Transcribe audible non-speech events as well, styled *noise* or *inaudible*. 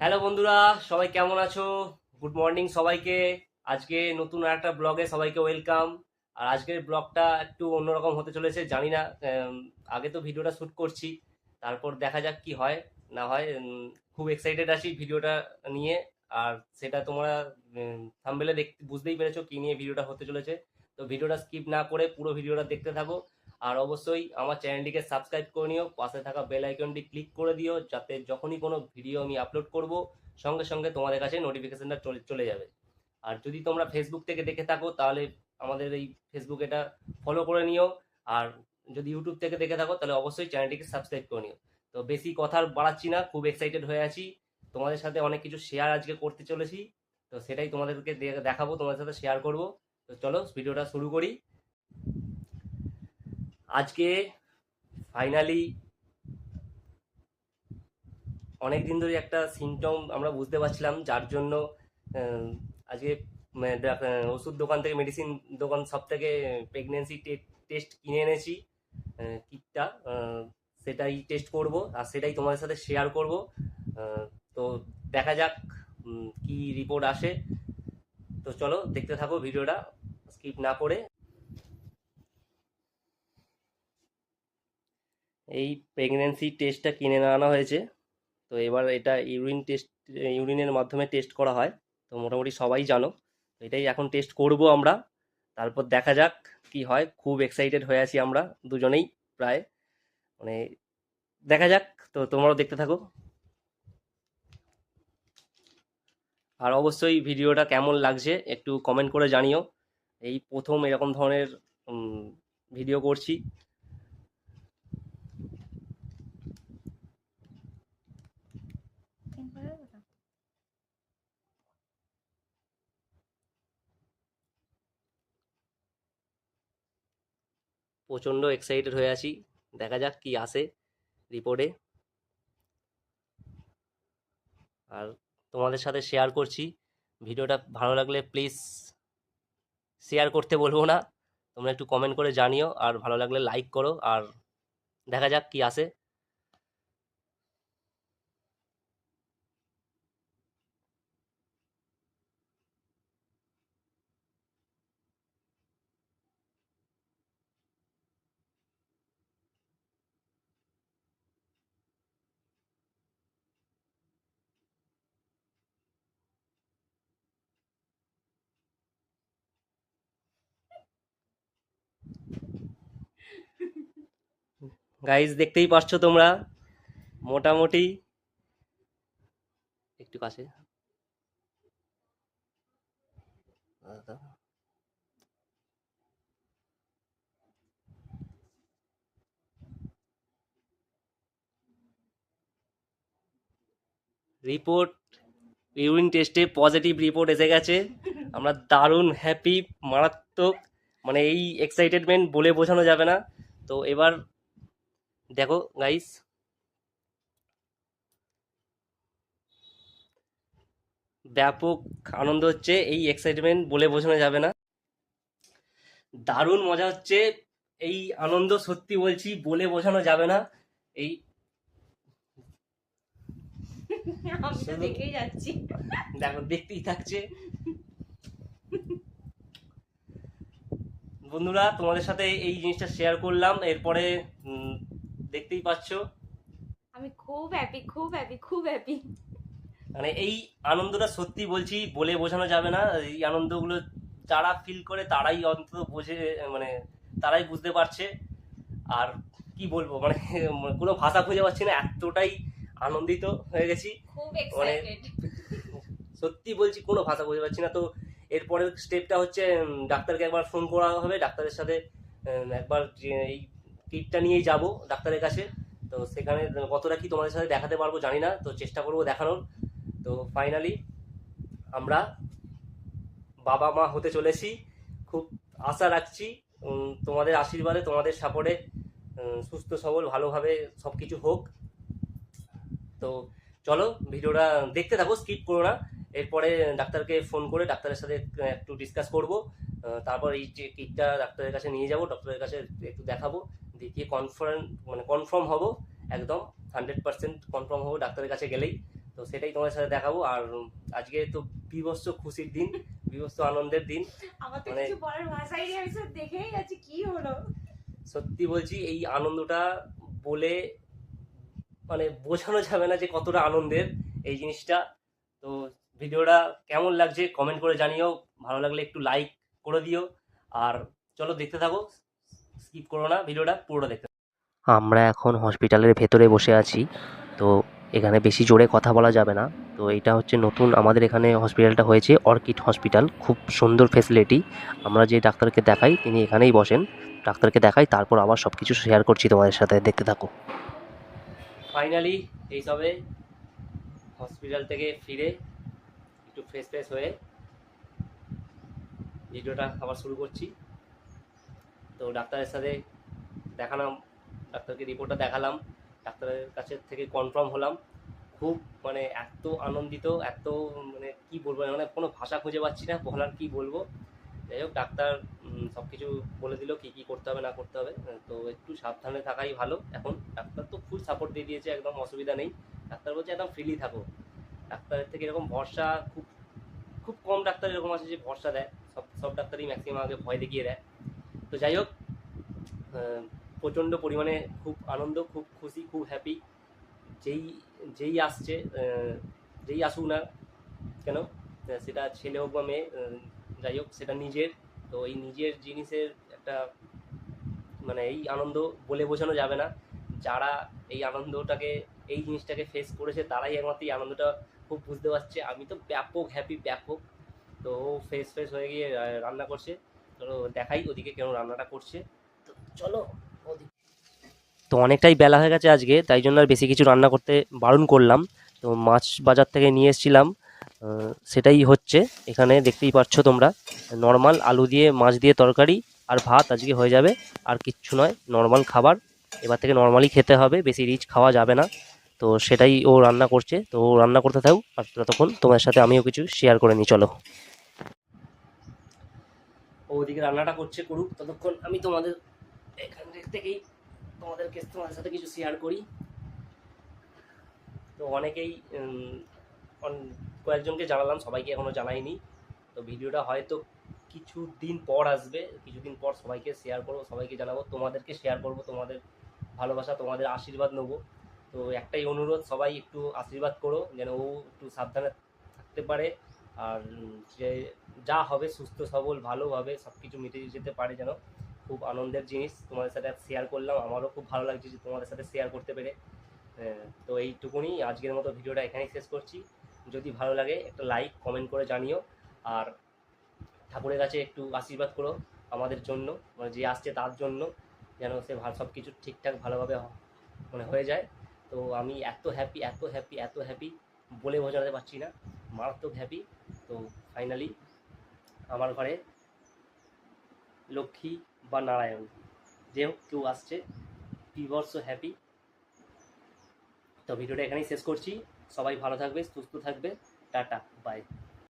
Hello বন্ধুরা, সবাই কেমন আছো? গুড মর্নিং সবাইকে। আজকে নতুন একটা ব্লগে সবাইকে ওয়েলকাম আর আজকের ব্লগটা একটু অন্যরকম হতে চলেছে, জানি না আগে তো ভিডিওটা শ্যুট করছি, তারপর দেখা যাক কি হয়, না হয় খুব এক্সাইটেড আছি ভিডিওটা নিয়ে। আর সেটা তোমরা থাম্বেলে দেখতে বুঝতেই পেরেছ কি নিয়ে ভিডিওটা হতে চলেছে। তো ভিডিওটা স্কিপ না করে পুরো ভিডিওটা দেখতে থাকো। আর অবশ্যই আমার চ্যানেলটিকে সাবস্ক্রাইব করে নিও, পাশে থাকা বেল আইকনটি ক্লিক করে দিও, যাতে যখনই কোনো ভিডিও আমি আপলোড করব, সঙ্গে সঙ্গে তোমাদের কাছে নোটিফিকেশনটা চলে চলে যাবে। আর যদি তোমরা ফেসবুক থেকে দেখে থাকো, তাহলে আমাদের এই ফেসবুক এটা ফলো করে নিও। আর যদি ইউটিউব থেকে দেখে থাকো, তাহলে অবশ্যই চ্যানেলটিকে সাবস্ক্রাইব করে নিও। তো বেশি কথা আর বাড়াচ্ছি না, খুব এক্সাইটেড হয়ে আছি। তোমাদের সাথে অনেক কিছু শেয়ার আজকে করতে চলেছি। তো সেটাই তোমাদেরকে দেখাবো, তোমাদের সাথে শেয়ার করব। তো চলো ভিডিওটা শুরু করি। আজকে ফাইনালি অনেক দিন ধরে একটা সিমটম আমরা বুঝতে পারছিলাম, যার জন্য আজকে ওষুধ দোকান থেকে মেডিসিন দোকান সব থেকে প্রেগনেন্সি টেস্ট কিনে এনেছি কিটটা সেটাই টেস্ট করব, আর সেটাই তোমাদের সাথে শেয়ার করব তো দেখা যাক কি রিপোর্ট আসে। তো চলো, দেখতে থাকো ভিডিওটা স্কিপ না করে এই প্রেগনেন্সি টেস্টটা কিনে আনা হয়েছে। তো এবার এটা ইউরিন টেস্ট ইউরিনের মাধ্যমে টেস্ট করা হয়। তো মোটামুটি সবাই জানো। এটাই এখন টেস্ট করব আমরা। তারপর দেখা যাক কি হয়। খুব এক্সাইটেড হয়ে আছি আমরা দুজনেই প্রায়। মানে দেখা যাক। তো তোমরাও দেখতে থাকো। আর অবশ্যই ভিডিওটা কেমন লাগছে একটু কমেন্ট করে জানিও। এই প্রথম এরকম ধরনের ভিডিও করছি। প্রচণ্ড এক্সাইটেড হয়ে আছি। দেখা যাক কি আসে রিপোর্টে আর তোমাদের সাথে শেয়ার করছি। ভিডিওটা ভালো লাগলে প্লিজ শেয়ার করতে বলব না। তোমরা একটু কমেন্ট করে জানিও। আর ভালো লাগলে লাইক করো। আর দেখা যাক কি আসে। গাইজ দেখতেই পাচ্ছ তোমরা? মোটামুটি একটু কাছে। রিপোর্ট ইউরিন টেস্টে পজিটিভ রিপোর্ট এসে গেছে। আমরা দারুণ হ্যাপি মারাত্মক মানে এই এক্সাইটেডমেন্ট বলে বোঝানো যাবে না। তো এবার দেখো গাইস ব্যাপক আনন্দ হচ্ছে এই এক্সাইটমেন্ট বলে বোঝানো যাবে না। দারুণ মজা হচ্ছে এই আনন্দ সত্যি বলছি বলে বোঝানো যাবে না। এই *laughs* দেখেই যাচ্ছি। দেখো দেখতেই থাকছে। *laughs* বন্ধুরা তোমাদের সাথে এই জিনিসটা শেয়ার করলাম। এরপরে দেখতেই পাচ্ছ? আমি খুব হ্যাপি খুব হ্যাপি খুব হ্যাপি মানে এই আনন্দটা সত্যি বলছি বলে বোঝানো যাবে না। এই আনন্দগুলো যারা ফিল করে তারাই অন্তত বোঝে মানে তারাই বুঝতে পারছে। আর কি বলব মানে *laughs* কোনো ভাষা খুঁজে পাচ্ছি না এতটাই আনন্দিত হয়ে গেছি। মানে সত্যি বলছি কোনো ভাষা বুঝতে পাচ্ছি না। তো এরপরের স্টেপটা হচ্ছে ডাক্তারকে একবার ফোন করা হবে। ডাক্তারের সাথে একবার এই কিটটা নিয়েই যাব ডাক্তারের কাছে। তো সেখানে, কতটা কি তোমাদের সাথে দেখাতে পারব জানি না, তো চেষ্টা করব দেখানোর। তো ফাইনালি আমরা বাবা মা হতে চলেছি। খুব আশা রাখছি তোমাদের আশীর্বাদে, তোমাদের সাপোর্টে সুস্থ সবল, ভালোভাবে সব কিছু হোক। তো চলো, ভিডিওটা দেখতে থাকো স্কিপ করো না। এরপরে ডাক্তারকে ফোন করে ডাক্তারের সাথে একটু ডিসকাস করব। তারপর এই যে কিটটা ডাক্তারের কাছে নিয়ে যাব ডক্টরের কাছে একটু দেখাবো। দেখিয়ে কনফার্ম মানে কনফার্ম হব একদম হান্ড্রেড পার্সেন্ট কনফার্ম হব ডাক্তারের কাছে গেলেই। তো সেটাই তোমাদের সাথে দেখাবো। আর আজকে তো বিভৎস খুশির দিন বিভৎস আনন্দের দিন। মানে- দেখেই কি হলো। সত্যি বলছি এই আনন্দটা বলে মানে বোঝানো যাবে না যে কতটা আনন্দের এই জিনিসটা। তো ভিডিওটা কেমন লাগছে কমেন্ট করে জানিও। ভালো লাগলে একটু লাইক করে দিও। আর চলো দেখতে থাকো। স্কিপ করো না ভিডিওটা পুরোটা দেখতে আমরা এখন হসপিটালের ভেতরে বসে আছি তো এখানে বেশি জোরে কথা বলা যাবে না। তো এটা হচ্ছে নতুন আমাদের এখানে হসপিটালটা হয়েছে অর্কিড হসপিটাল খুব সুন্দর ফেসিলিটি আমরা যে ডাক্তারকে দেখাই তিনি এখানেই বসেন। ডাক্তারকে দেখাই তারপর আবার সব কিছু শেয়ার করছি তোমাদের সাথে দেখতে থাকো। ফাইনালি এইসবে হসপিটাল থেকে ফিরে একটু ফ্রেশ ফ্রেশ হয়ে ভিডিওটা আবার শুরু করছি। তো ডাক্তারের সাথে দেখালাম, ডাক্তারকে রিপোর্টটা দেখালাম, ডাক্তারের কাছে থেকে কনফার্ম হলাম। খুব মানে এত আনন্দিত, এত মানে কি বলব মানে কোনো ভাষা খুঁজে পাচ্ছি না, বলার কি বলব। যাই হোক, ডাক্তার সব কিছু বলে দিল কি কি করতে হবে, না করতে হবে। তো একটু সাবধানে থাকাই ভালো। এখন ডাক্তার তো ফুল সাপোর্ট দিয়ে দিয়েছে, একদম অসুবিধা নেই। ডাক্তার বলছে একদম ফ্রিলি থাকো। ডাক্তারের থেকে এরকম ভরসা খুব খুব কম ডাক্তার এরকম আছে যে ভরসা দেয়। সব সব ডাক্তারই ম্যাক্সিমাম আগে ভয় দেখিয়ে দেয়। তো যাই হোক প্রচণ্ড পরিমাণে খুব আনন্দ, খুব খুশি, খুব হ্যাপি যেই যেই আসছে যেই আসুক না কেন সেটা ছেলে হোক বা মেয়ে যাই হোক, সেটা নিজের। তো এই নিজের জিনিসের একটা মানে এই আনন্দ বলে বোঝানো যাবে না। যারা এই আনন্দটাকে, এই জিনিসটাকে ফেস করেছে, তারাই একমাত্র এই আনন্দটা খুব বুঝতে পারছে। আমি তো ব্যাপক হ্যাপি ব্যাপক। তো ও ফ্রেশ ফ্রেশ হয়ে গিয়ে রান্না করছে। চলো দেখাই ওদিকে কেন রান্নাটা করছে। তো চলো ওদিকে। তো অনেকটাই বেলা হয়ে গেছে আজকে, তাই জন্য আর বেশি কিছু রান্না করতে বারণ করলাম। তো মাছ বাজার থেকে নিয়ে এসেছিলাম সেটাই হচ্ছে। এখানে দেখতেই পাচ্ছ তোমরা, নর্মাল আলু দিয়ে মাছ দিয়ে তরকারি আর ভাত আজকে হয়ে যাবে। আর কিচ্ছু নয়, নর্মাল খাবার। এবার থেকে নর্মালি খেতে হবে, বেশি রিচ খাওয়া যাবে না। তো সেটাই ও রান্না করছে। তো ও রান্না করতে থাকুক, আর ততক্ষণ তোমার সাথে আমিও কিছু শেয়ার করে নিই, চলো। ও ওদিকে রান্নাটা করছে, করুক, ততক্ষণ আমি তোমাদের এখান থেকেই তোমাদেরকে তোমাদের সাথে কিছু শেয়ার করি। তো অনেকেই কয়েকজনকে জানালাম, সবাইকে এখনও জানাইনি। তো ভিডিওটা হয়তো কিছু দিন পর আসবে, কিছুদিন পর সবাইকে শেয়ার করব, সবাইকে জানাব, তোমাদেরকে শেয়ার করব, তোমাদের ভালোবাসা, তোমাদের আশীর্বাদ নেব। তো একটাই অনুরোধ, সবাই একটু আশীর্বাদ করো, যেন ও একটু সাবধানে থাকতে পারে। আর যে যা হবে সুস্থ, সবল ভালোভাবে সব কিছু মিটে যেতে পারে যেন। খুব আনন্দের জিনিস। তোমাদের সাথে শেয়ার করলাম। আমারও খুব ভালো লাগছে যে তোমাদের সাথে শেয়ার করতে পেরে। তো এইটুকুনি আজকের মতো ভিডিওটা এখানেই শেষ করছি। যদি ভালো লাগে, একটা লাইক কমেন্ট করে জানিও। আর ঠাকুরের কাছে একটু আশীর্বাদ করো আমাদের জন্য মানে যে আসছে তার জন্য, যেন সে সব কিছু ঠিকঠাক, ভালোভাবে মানে হয়ে যায়। তো আমি এত হ্যাপি এত হ্যাপি এত হ্যাপি বলে বোঝাতে পারছি না। মারাত্মক হ্যাপি তো ফাইনালি আমার ঘরে লক্ষ্মী বা নারায়ণ। যে হোক কেউ আসছে বিবর্ষ হ্যাপি তো ভিডিওটা এখানেই শেষ করছি। সবাই ভালো থাকবে, সুস্থ থাকবে। Tata bye